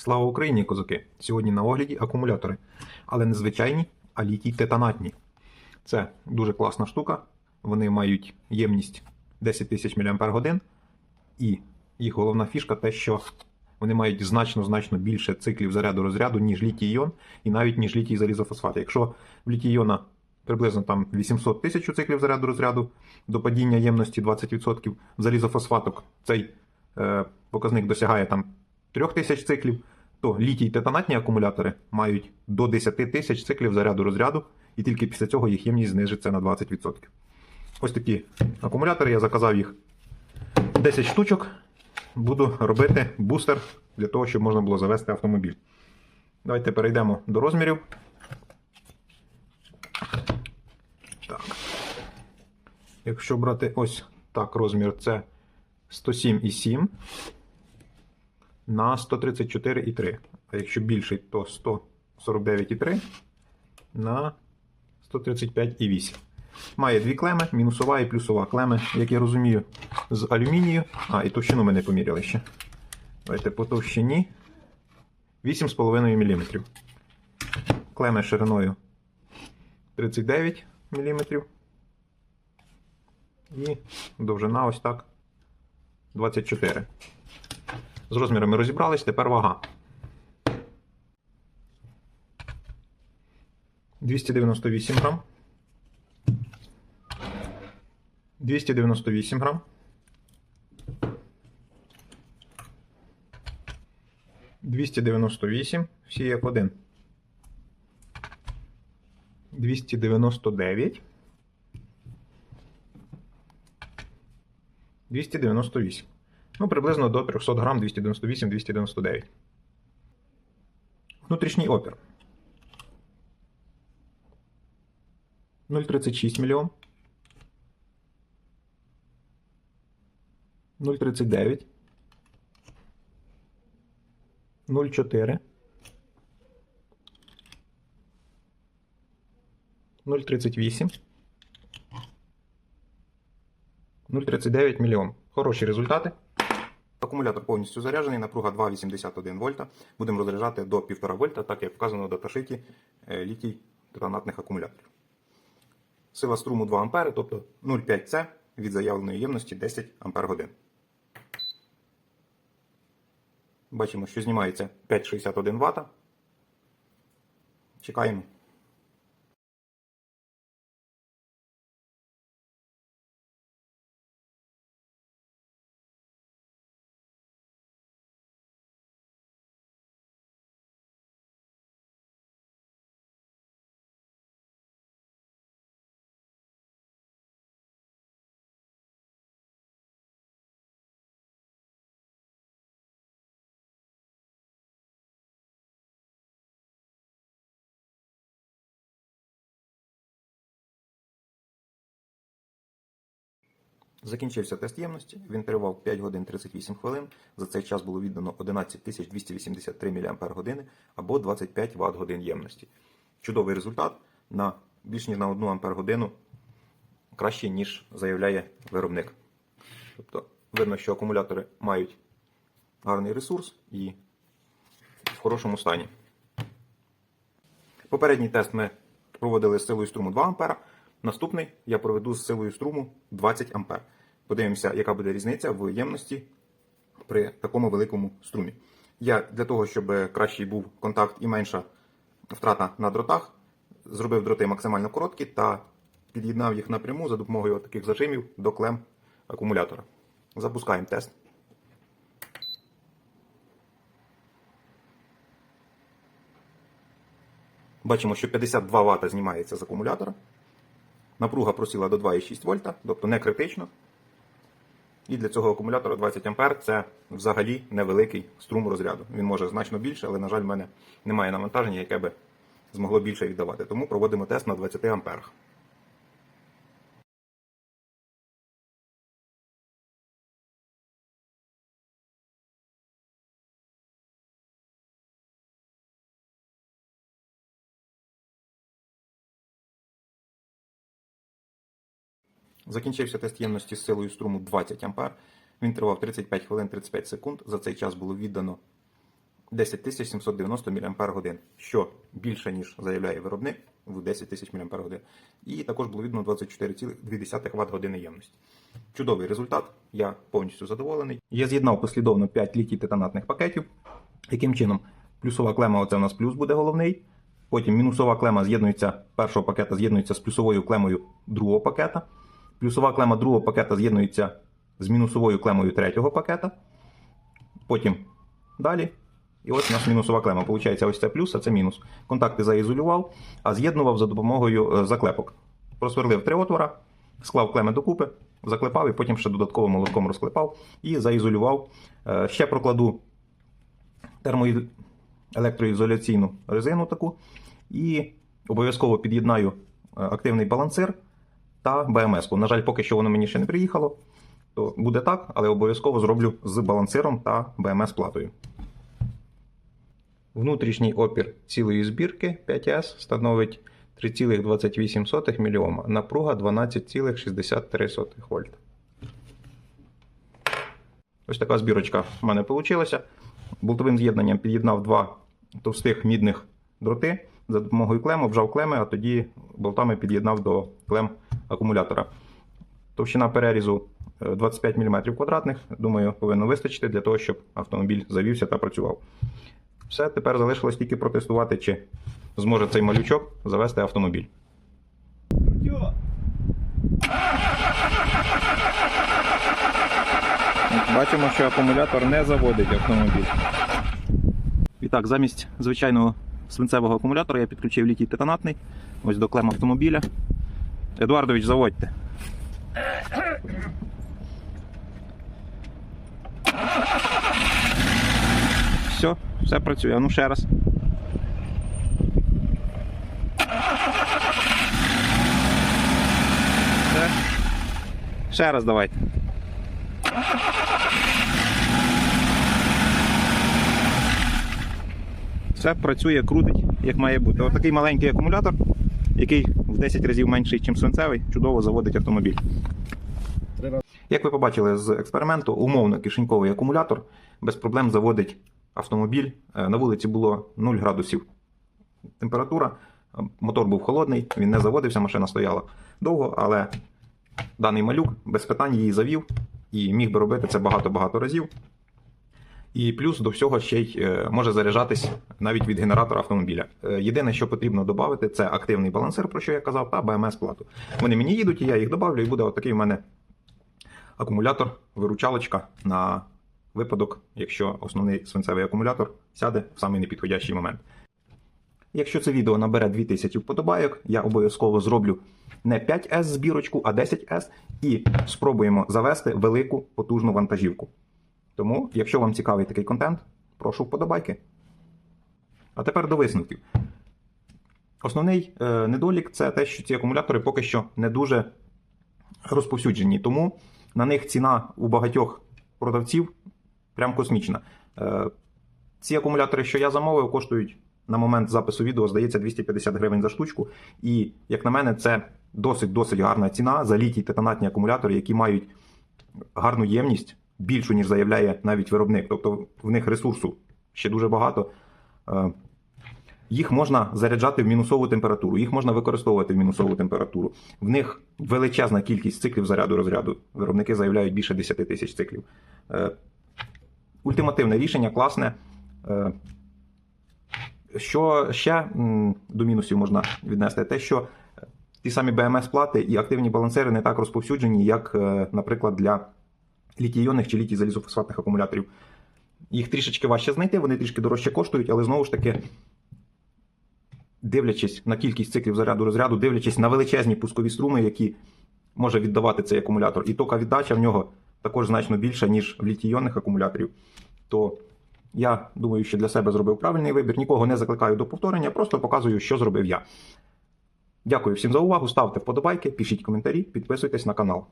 Слава Україні, козаки! Сьогодні на огляді акумулятори. Але не звичайні, а літій титанатні. Це дуже класна штука. Вони мають ємність 10 тисяч мАч. І їх головна фішка те, що вони мають значно-значно більше циклів заряду розряду, ніж літій іон, і навіть ніж літій залізофосфат. Якщо в літій іона приблизно там 800 тисяч циклів заряду розряду до падіння ємності 20%, в залізофосфаток цей е, показник досягає там 3000 циклів, то літій титанатні акумулятори мають до 10 тисяч циклів заряду розряду, і тільки після цього їх ємність знижиться на 20%. Ось такі акумулятори, я заказав їх 10 штучок. Буду робити бустер для того, щоб можна було завести автомобіль. Давайте перейдемо до розмірів. Так. Якщо брати ось так розмір, це 107,7 на 134,3. А якщо більший, то 149,3 на 135,8. Має дві клеми, мінусова і плюсова клеми, як я розумію, з алюмінію. А, і товщину ми не поміряли ще. Давайте по товщині 8,5 мм. Клеми шириною 39 мм. І довжина ось так 24. З розмірами розібрались, тепер вага. 298 грам. 298 грам. 298, всі як один. 299. 298. Ну, приблизно до 300 грам 298-299. Внутрішній опір. 0,36 мільйон. 0,39. 0,4. 0,38. 0,39 мільйон. Хороші результати. Акумулятор повністю заряджений, напруга 2,81 вольта. Будемо розряджати до 1,5 вольта, так як вказано до ташиті е, літій титанатних акумуляторів. Сила струму 2 А, тобто 0,5 С від заявленої ємності 10 Ах. Бачимо, що знімається 5,61 Вт. Чекаємо. Закінчився тест ємності. Він тривав 5 годин 38 хвилин. За цей час було віддано 11 283 мАч або 25 Вт годин ємності. Чудовий результат на більш ніж на 1 Ампер годину краще, ніж заявляє виробник. Тобто видно, що акумулятори мають гарний ресурс і в хорошому стані. Попередній тест ми проводили з силою струму 2 А. Наступний я проведу з силою струму 20 А. Подивимося, яка буде різниця в ємності при такому великому струмі. Я для того, щоб кращий був контакт і менша втрата на дротах, зробив дроти максимально короткі та під'єднав їх напряму за допомогою таких зажимів до клем акумулятора. Запускаємо тест. Бачимо, що 52 Вт знімається з акумулятора. Напруга просіла до 2,6 вольта, тобто не критично. І для цього акумулятора 20 А це взагалі невеликий струм розряду. Він може значно більше, але, на жаль, в мене немає навантаження, яке би змогло більше віддавати. Тому проводимо тест на 20 амперах. Закінчився тест ємності з силою струму 20 А. Він тривав 35 хвилин 35 секунд. За цей час було віддано 10 790 мАч, що більше, ніж заявляє виробник в 10 тисяч мАч. І також було видно 24,2 Вт години ємності. Чудовий результат, я повністю задоволений. Я з'єднав послідовно 5 літій титанатних пакетів. Яким чином? Плюсова клема, оце у нас плюс буде головний. Потім мінусова клема з'єднується першого пакета, з'єднується з плюсовою клемою другого пакета. Плюсова клема другого пакета з'єднується з мінусовою клемою третього пакета. Потім далі. І ось у нас мінусова клема. Получається, ось це плюс, а це мінус. Контакти заізолював, а з'єднував за допомогою е, заклепок. Просверлив три отвора, склав клеми докупи, заклепав і потім ще додатково молотком розклепав і заізолював. Е, Ще прокладу термоелектроізоляційну резину таку. І обов'язково під'єднаю е, активний балансир та БМС. На жаль, поки що воно мені ще не приїхало. То буде так, але обов'язково зроблю з балансиром та БМС-платою. Внутрішній опір цілої збірки 5С становить 3,28 мОм, напруга 12,63 вольт. Ось така збірочка в мене вийшла. Болтовим з'єднанням під'єднав два товстих мідних дроти за допомогою клему, вжав клеми, а тоді болтами під'єднав до клем акумулятора. Товщина перерізу е, 25 мм квадратних. Думаю, повинно вистачити для того, щоб автомобіль завівся та працював. Все, тепер залишилось тільки протестувати, чи зможе цей малючок завести автомобіль. Бачимо, що акумулятор не заводить автомобіль. І так, замість звичайного свинцевого акумулятора я підключив літій титанатний. Ось до клем автомобіля. Едуардович, заводьте. Все, все працює. Ну ще раз. Все. Ще раз давайте. Все працює, крутить, як має бути. Отакий маленький акумулятор, який 10 разів менший, ніж свинцевий, чудово заводить автомобіль. Як ви побачили з експерименту, умовно кишеньковий акумулятор без проблем заводить автомобіль. Е, На вулиці було 0 градусів температура, мотор був холодний, він не заводився, машина стояла довго, але даний малюк без питань її завів і міг би робити це багато-багато разів. І плюс до всього ще й е, може заряджатись навіть від генератора автомобіля. Е, Єдине, що потрібно додати, це активний балансир, про що я казав, та БМС-плату. Вони мені їдуть, і я їх додавлю, і буде отакий в мене акумулятор, виручалочка на випадок, якщо основний свинцевий акумулятор сяде в самий непідходящий момент. Якщо це відео набере 2000 вподобайок, я обов'язково зроблю не 5С збірочку, а 10С і спробуємо завести велику потужну вантажівку. Тому, якщо вам цікавий такий контент, прошу вподобайки. А тепер до висновків. Основний е, недолік це те, що ці акумулятори поки що не дуже розповсюджені, тому на них ціна у багатьох продавців прям космічна. Е, ці акумулятори, що я замовив, коштують на момент запису відео, здається, 250 гривень за штучку. І, як на мене, це досить-досить гарна ціна за літій титанатні акумулятори, які мають гарну ємність, більшу, ніж заявляє навіть виробник. Тобто в них ресурсу ще дуже багато. Е, Їх можна заряджати в мінусову температуру, їх можна використовувати в мінусову температуру. В них величезна кількість циклів заряду розряду. Виробники заявляють більше 10 тисяч циклів. Е, Ультимативне рішення, класне. Е, Що ще до мінусів можна віднести? Те, що ті самі БМС-плати і активні балансири не так розповсюджені, як, наприклад, для літій-іонних чи літій залізофосфатних акумуляторів. Їх трішечки важче знайти, вони трішки дорожче коштують, але знову ж таки, дивлячись на кількість циклів заряду розряду, дивлячись на величезні пускові струми, які може віддавати цей акумулятор, і тока віддача в нього також значно більша, ніж в літій-іонних акумуляторів, то я думаю, що для себе зробив правильний вибір. Нікого не закликаю до повторення, просто показую, що зробив я. Дякую всім за увагу. Ставте вподобайки, пишіть коментарі, підписуйтесь на канал.